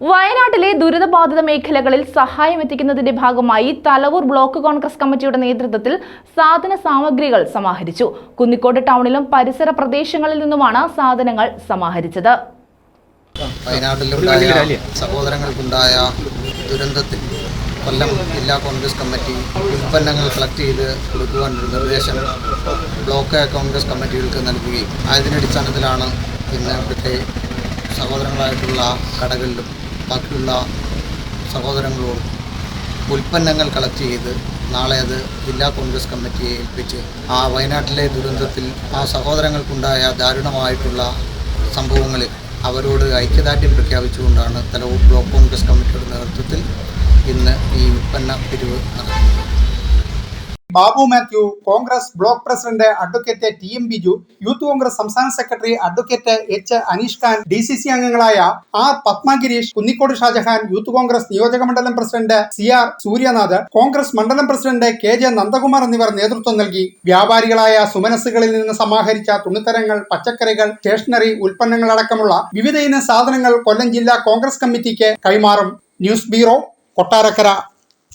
വയനാട്ടിലെ ദുരിതബാധിത മേഖലകളിൽ സഹായം എത്തിക്കുന്നതിന്റെ ഭാഗമായി തലവൂർ ബ്ലോക്ക് കോൺഗ്രസ് കമ്മിറ്റിയുടെ നേതൃത്വത്തിൽ സാധന സാമഗ്രികൾ സമാഹരിച്ചു. കുന്നിക്കോട് ടൗണിലും പരിസര പ്രദേശങ്ങളിൽ നിന്നുമാണ് സാധനങ്ങൾ സമാഹരിച്ചത്. വയനാട്ടിലുണ്ടായ സഹോദരങ്ങൾക്കുണ്ടായ ദുരന്തത്തിൽ കൊല്ലം ജില്ലാ കോൺഗ്രസ് കമ്മിറ്റി ഉൽപ്പന്നങ്ങൾ കളക്ട് ചെയ്ത് കൊടുക്കുവാനുള്ള നിർദ്ദേശം ബ്ലോക്ക് കോൺഗ്രസ് കമ്മിറ്റികൾക്ക് നൽകുകയും. അതിന്റെ അടിസ്ഥാനത്തിലാണ് ഇന്ന് ഇവിടുത്തെ സഹോദരങ്ങളായിട്ടുള്ള കടകളിലും ബാക്കിയുള്ള സഹോദരങ്ങളോടും ഉൽപ്പന്നങ്ങൾ കളക്ട് ചെയ്ത് നാളെ അത് ജില്ലാ കോൺഗ്രസ് കമ്മിറ്റിയെ ഏൽപ്പിച്ച് ആ വയനാട്ടിലെ ദുരന്തത്തിൽ ആ സഹോദരങ്ങൾക്കുണ്ടായ ദാരുണമായിട്ടുള്ള സംഭവങ്ങളിൽ അവരോട് ഐക്യദാർഢ്യം പ്രഖ്യാപിച്ചുകൊണ്ടാണ് തലവൂർ ബ്ലോക്ക് കോൺഗ്രസ് കമ്മിറ്റിയുടെ നേതൃത്വത്തിൽ ഇന്ന് ഈ ഉൽപ്പന്ന പിരിവ് നടത്തുന്നത് Babu Mathew Congress block president advocate T M Biju youth Congress സംസ്ഥാന secretary advocate H Aneesh Khan D C C അംഗങ്ങളായ ആർ പത്മഗിരീഷ് കുന്നിക്കോട് ഷാജഹാൻ യൂത്ത് കോൺഗ്രസ് നിയോജക മണ്ഡലം president C R Sooryanath Congress മണ്ഡലം പ്രസിഡന്റ് കെ ജെ നന്ദകുമാർ എന്നിവർ നേതൃത്വം നൽകി. വ്യാപാരികളായ സുമനസ്സുകളിൽ നിന്ന് സമാഹരിച്ച തുണിത്തരങ്ങൾ പച്ചക്കറികൾ സ്റ്റേഷനറി ഉൽപ്പന്നങ്ങൾ അടക്കമുള്ള വിവിധ ഇന സാധനങ്ങൾ കൊല്ലം ജില്ലാ കോൺഗ്രസ് കമ്മിറ്റിക്ക് കൈമാറും. News bureau Kottarakkara.